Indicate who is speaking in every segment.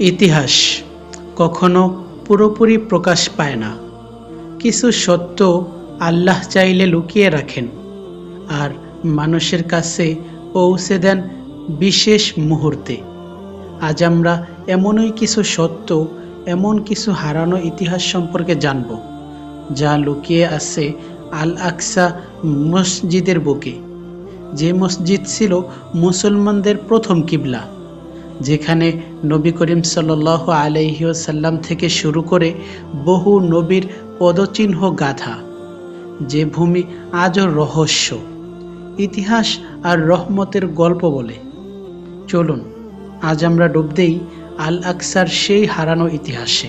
Speaker 1: ইতিহাস কখনো পুরোপুরি প্রকাশ পায় না। কিছু সত্য আল্লাহ চাইলে লুকিয়ে রাখেন আর মানুষের কাছে পৌঁছে দেন বিশেষ মুহূর্তে। আজ আমরা এমনই কিছু সত্য, এমন কিছু হারানো ইতিহাস সম্পর্কে জানব, যা লুকিয়ে আছে আল আকসা মসজিদের বুকে। যে মসজিদ ছিল মুসলমানদের প্রথম কিবলা যেখানে নবী করিম সাল আলহিসাল্লাম থেকে শুরু করে বহু নবীর পদচিহ্ন গাথা যে ভূমি আজও রহস্য, ইতিহাস আর রহমতের গল্প বলে। চলুন, আজ আমরা ডুব দেই আল আকসার সেই হারানো ইতিহাসে,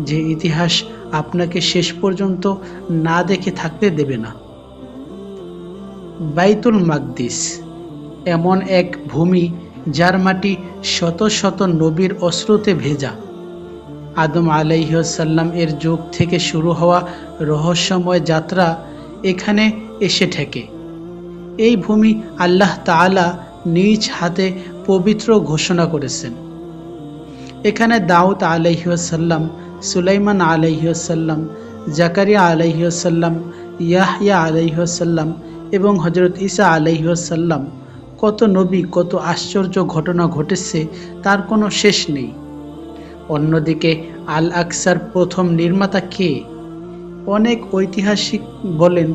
Speaker 1: যে ইতিহাস আপনাকে শেষ পর্যন্ত না দেখে থাকতে দেবে না। বাইতুল মাকদিস, এমন এক ভূমি যার মাটি শত শত নবীর অশ্রুতে ভেজা। আদম আলাইসাল্লাম এর যুগ থেকে শুরু হওয়া রহস্যময় যাত্রা এখানে এসে ঠেকে। এই ভূমি আল্লাহ তাআলা নিজ হাতে পবিত্র ঘোষণা করেছেন। এখানে দাউদ আলাইসাল্লাম সুলাইমান আলাইসাল্লাম জাকারিয়া আলাইসাল্লাম ইয়াহিয়া আলাইসাল্লাম এবং হজরত ঈসা আলাইসাল্লাম কত নবী, কত আশ্চর্য ঘটনা ঘটেছে, তার কোনো শেষ নেই। অন্যদিকে আল আকসার প্রথম নির্মাতা কে? অনেক ঐতিহাসিক বলেন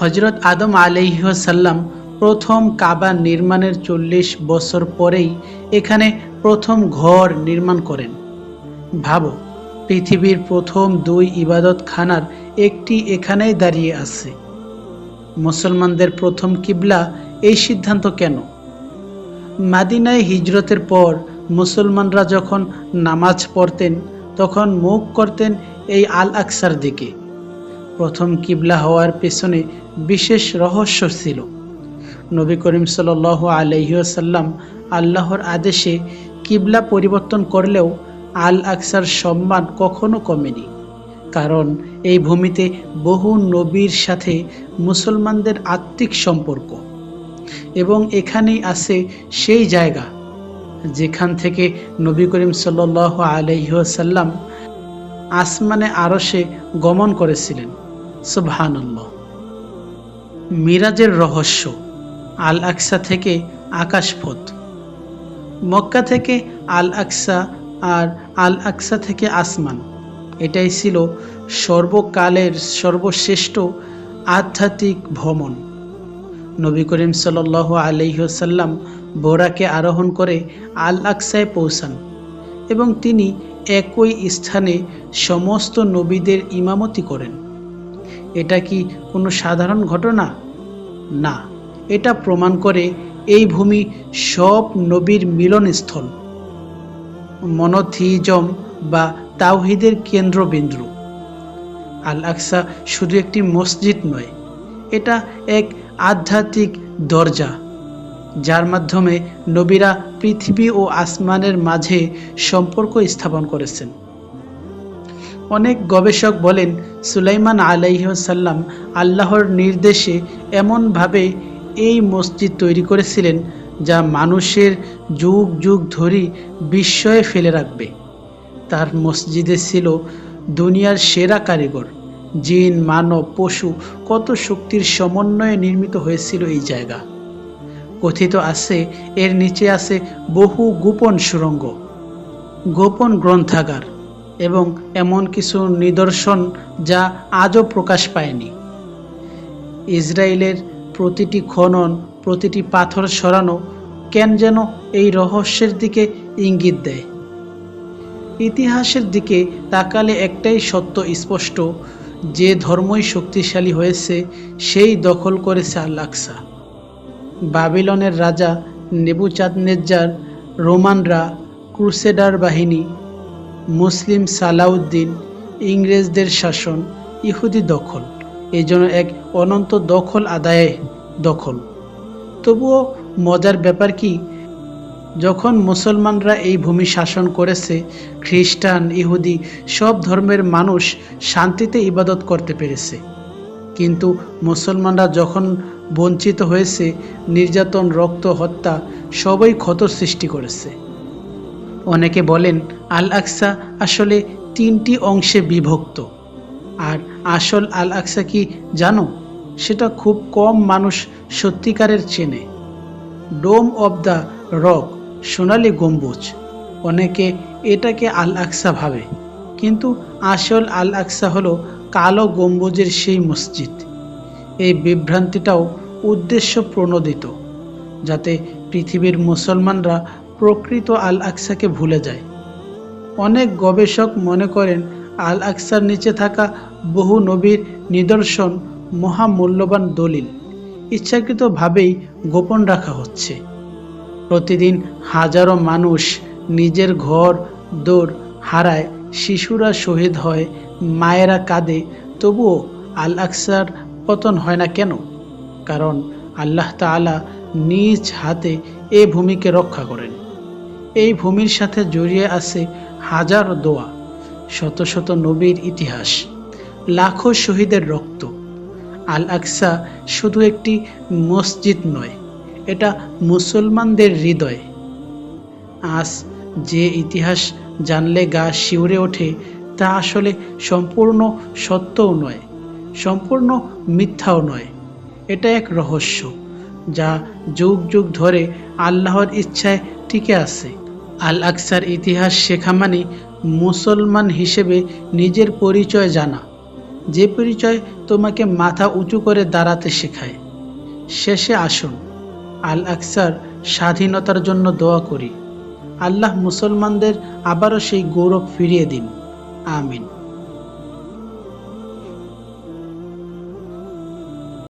Speaker 1: হজরত আদম আলাইসাল্লাম প্রথম কাবা নির্মাণের চল্লিশ বছর পরেই এখানে প্রথম ঘর নির্মাণ করেন। ভাবো, পৃথিবীর প্রথম দুই ইবাদত খানার একটি এখানেই দাঁড়িয়ে আছে। মুসলমানদের প্রথম কিবলা এই সিদ্ধান্ত কেন? মাদিনায় হিজরতের পর মুসলমানরা যখন নামাজ পড়তেন, তখন মুখ করতেন এই আল আকসার দিকে। প্রথম কিবলা হওয়ার পেছনে বিশেষ রহস্য ছিল। নবী করিম সাল আলহিসাল্লাম আল্লাহর আদেশে কিবলা পরিবর্তন করলেও আল আকসার সম্মান কখনো কমেনি। কারণ এই ভূমিতে বহু নবীর সাথে মুসলমানদের আত্মিক সম্পর্ক। এবং এখানেই আছে সেই জায়গা যেখান থেকে নবী করিম সাল আলহ্লাম আসমানে আরশে গমন করেছিলেন। সুবহানাল্লাহ। মিরাজের রহস্য আল আকসা থেকে আকাশপথ। মক্কা থেকে আল আকসা আর আল আকসা থেকে আসমান। এটাই ছিল সর্বকালের সর্বশ্রেষ্ঠ আধ্যাত্মিক ভ্রমণ। নবী করিম সাল আলহ্লাম বোরাকে আরোহণ করে আল আকসায় পৌঁছান এবং তিনি একই স্থানে সমস্ত নবীদের ইমামতি করেন। এটা কি কোনো সাধারণ ঘটনা? না, এটা প্রমাণ করে এই ভূমি সব নবীর মিলনস্থল। মনোথিজম বা তাওহিদের কেন্দ্রবিন্দু। আল আকসা শুধু একটি মসজিদ নয়, এটা এক আধ্যাত্মিক দরজা, যার মাধ্যমে নবীরা পৃথিবী ও আসমানের মাঝে সম্পর্ক স্থাপন করেছেন। অনেক গবেষক বলেন, সুলাইমান আলাইসাল্লাম আল্লাহর নির্দেশে এমনভাবে এই মসজিদ তৈরি করেছিলেন, যা মানুষের যুগ যুগ ধরে বিস্ময়ে ফেলে রাখবে। তার মসজিদে ছিল দুনিয়ার সেরা কারিগর। জিন, মানব, পশু কত শক্তির সমন্বয়ে নির্মিত হয়েছিল এই জায়গা। কথিত আছে, এর নিচে আছে বহু গোপন সুরঙ্গ, গোপন গ্রন্থাগার এবং এমন কিছু নিদর্শন যা আজও প্রকাশ পায়নি। ইসরায়েলের প্রতিটি খনন, প্রতিটি পাথর সরানো কেন যেন এই রহস্যের দিকে ইঙ্গিত দেয়। ইতিহাসের দিকে তাকালে একটাই সত্য স্পষ্ট, যে ধর্মই শক্তিশালী হয়েছে, সেই দখল করেছে আল আকসা বাবিলনের রাজা নেবুচাঁদনেজ্জার রোমানরা ক্রুসেডার বাহিনী, মুসলিম সালাউদ্দিন, ইংরেজদের শাসন, ইহুদি দখল এই জন্য এক অনন্ত দখল আদায়ে দখল। তবুও মজার ব্যাপার কি যখন মুসলমানরা এই ভূমি শাসন করেছে, খ্রিস্টান, ইহুদি, সব ধর্মের মানুষ শান্তিতে ইবাদত করতে পেরেছে। কিন্তু মুসলমানরা যখন বঞ্চিত হয়েছে, নির্যাতন, রক্ত, হত্যা, সবই ক্ষত সৃষ্টি করেছে। অনেকে বলেন আল আকসা আসলে তিনটি অংশে বিভক্ত। আর আসল আল আকসা কি জানো? সেটা খুব কম মানুষ সত্যিকারের চেনে। ডোম অব দ্য রক সোনালী গম্বুজ। অনেকে এটাকে আল আকসা ভাবে। কিন্তু আসল আল আকসা হলো কালো গম্বুজের সেই মসজিদ। এই বিভ্রান্তিটাও উদ্দেশ্য প্রণোদিত, যাতে পৃথিবীর মুসলমানরা প্রকৃত আল আকসাকে ভুলে যায়। অনেক গবেষক মনে করেন আল আকসার নিচে থাকা বহু নবীর নিদর্শন মহামূল্যবান দলিল। ইচ্ছাকৃতভাবেই গোপন রাখা হচ্ছে। প্রতিদিন হাজারো মানুষ নিজের ঘর দৌড় হারায়, শিশুরা শহীদ হয়, মায়েরা কাঁদে, তবুও আল আকসার পতন হয় না কেন? কারণ আল্লাহ তাআলা নিজ হাতে এ ভূমিকে রক্ষা করেন। এই ভূমির সাথে জড়িয়ে আছে হাজার দোয়া, শত শত নবীর ইতিহাস, লাখো শহীদের রক্ত। আল আকসা শুধু একটি মসজিদ নয় এটা মুসলমানদের হৃদয়। আজ যে ইতিহাস জানলে গা শিউরে ওঠে, তা আসলে সম্পূর্ণ সত্যও নয়, সম্পূর্ণ মিথ্যাও নয়। এটা এক রহস্য, যা যুগ যুগ ধরে আল্লাহর ইচ্ছায় টিকে আছে। আল আকসার ইতিহাস শেখা মানে মুসলমান হিসেবে নিজের পরিচয় জানা, যে পরিচয় তোমাকে মাথা উঁচু করে দাঁড়াতে শেখায়। শেষে আসুন আল আকসার স্বাধীনতার জন্য দোয়া করি। আল্লাহ মুসলমানদের আবারও সেই গৌরব ফিরিয়ে দিন। আমিন।